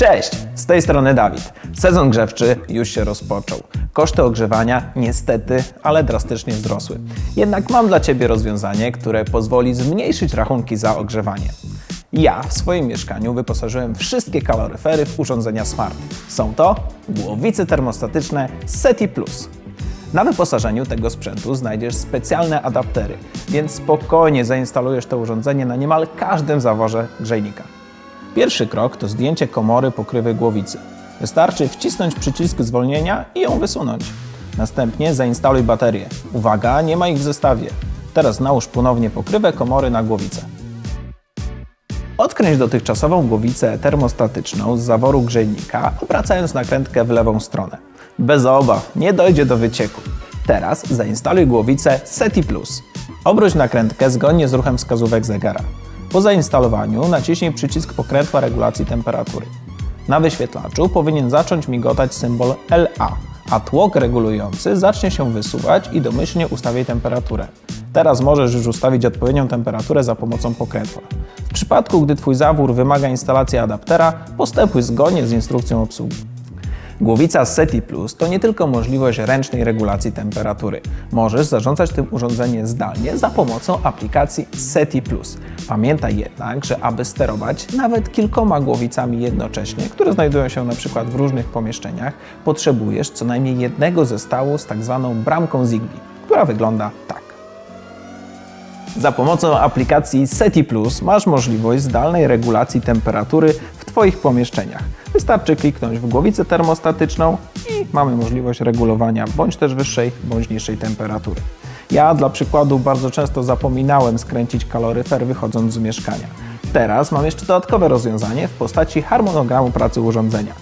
Cześć, z tej strony Dawid. Sezon grzewczy już się rozpoczął. Koszty ogrzewania niestety, ale drastycznie wzrosły. Jednak mam dla Ciebie rozwiązanie, które pozwoli zmniejszyć rachunki za ogrzewanie. Ja w swoim mieszkaniu wyposażyłem wszystkie kaloryfery w urządzenia smart. Są to głowice termostatyczne SETI Plus. Na wyposażeniu tego sprzętu znajdziesz specjalne adaptery, więc spokojnie zainstalujesz to urządzenie na niemal każdym zaworze grzejnika. Pierwszy krok to zdjęcie komory pokrywy głowicy. Wystarczy wcisnąć przycisk zwolnienia i ją wysunąć. Następnie zainstaluj baterię. Uwaga, nie ma ich w zestawie. Teraz nałóż ponownie pokrywę komory na głowicę. Odkręć dotychczasową głowicę termostatyczną z zaworu grzejnika, obracając nakrętkę w lewą stronę. Bez obaw, nie dojdzie do wycieku. Teraz zainstaluj głowicę SETI Plus. Obróć nakrętkę zgodnie z ruchem wskazówek zegara. Po zainstalowaniu naciśnij przycisk pokrętła regulacji temperatury. Na wyświetlaczu powinien zacząć migotać symbol LA, a tłok regulujący zacznie się wysuwać i domyślnie ustawi temperaturę. Teraz możesz już ustawić odpowiednią temperaturę za pomocą pokrętła. W przypadku, gdy Twój zawór wymaga instalacji adaptera, postępuj zgodnie z instrukcją obsługi. Głowica SETI Plus to nie tylko możliwość ręcznej regulacji temperatury. Możesz zarządzać tym urządzeniem zdalnie za pomocą aplikacji SETI Plus. Pamiętaj jednak, że aby sterować nawet kilkoma głowicami jednocześnie, które znajdują się na przykład w różnych pomieszczeniach, potrzebujesz co najmniej jednego zestawu z tak zwaną bramką Zigbee, która wygląda tak. Za pomocą aplikacji SETI Plus masz możliwość zdalnej regulacji temperatury w Twoich pomieszczeniach. Wystarczy kliknąć w głowicę termostatyczną i mamy możliwość regulowania bądź też wyższej, bądź niższej temperatury. Ja dla przykładu bardzo często zapominałem skręcić kaloryfer wychodząc z mieszkania. Teraz mam jeszcze dodatkowe rozwiązanie w postaci harmonogramu pracy urządzenia.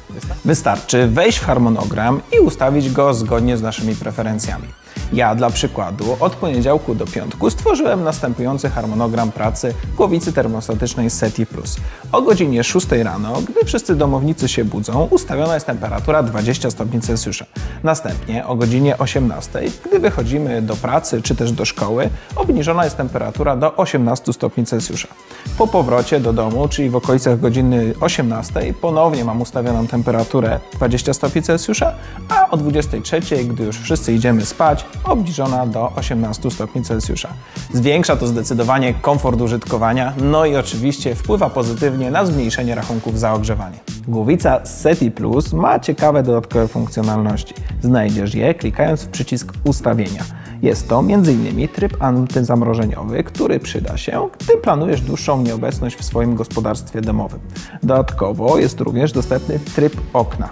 Wystarczy wejść w harmonogram i ustawić go zgodnie z naszymi preferencjami. Ja dla przykładu od poniedziałku do piątku stworzyłem następujący harmonogram pracy głowicy termostatycznej SETI Plus. O godzinie 6 rano, gdy wszyscy domownicy się budzą, ustawiona jest temperatura 20 stopni Celsjusza. Następnie o godzinie 18, gdy wychodzimy do pracy czy też do szkoły, obniżona jest temperatura do 18 stopni Celsjusza. Po powrocie do domu, czyli w okolicach godziny 18, ponownie mam ustawioną temperaturę 20 stopni Celsjusza, a o 23, gdy już wszyscy idziemy spać, obniżona do 18 stopni Celsjusza. Zwiększa to zdecydowanie komfort użytkowania, no i oczywiście wpływa pozytywnie na zmniejszenie rachunków za ogrzewanie. Głowica SETI Plus ma ciekawe dodatkowe funkcjonalności. Znajdziesz je klikając w przycisk ustawienia. Jest to m.in. tryb antyzamrożeniowy, który przyda się, gdy planujesz dłuższą nieobecność w swoim gospodarstwie domowym. Dodatkowo jest również dostępny tryb okna.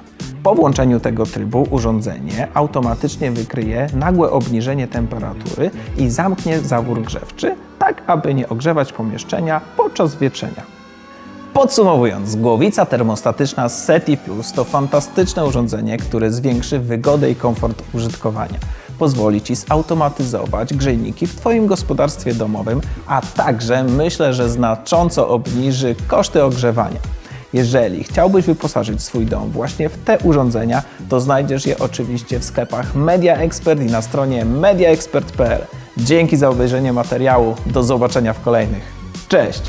Po włączeniu tego trybu urządzenie automatycznie wykryje nagłe obniżenie temperatury i zamknie zawór grzewczy, tak aby nie ogrzewać pomieszczenia podczas wietrzenia. Podsumowując, głowica termostatyczna SETI Plus to fantastyczne urządzenie, które zwiększy wygodę i komfort użytkowania. Pozwoli Ci zautomatyzować grzejniki w Twoim gospodarstwie domowym, a także myślę, że znacząco obniży koszty ogrzewania. Jeżeli chciałbyś wyposażyć swój dom właśnie w te urządzenia, to znajdziesz je oczywiście w sklepach Media Expert i na stronie mediaexpert.pl. Dzięki za obejrzenie materiału. Do zobaczenia w kolejnych. Cześć!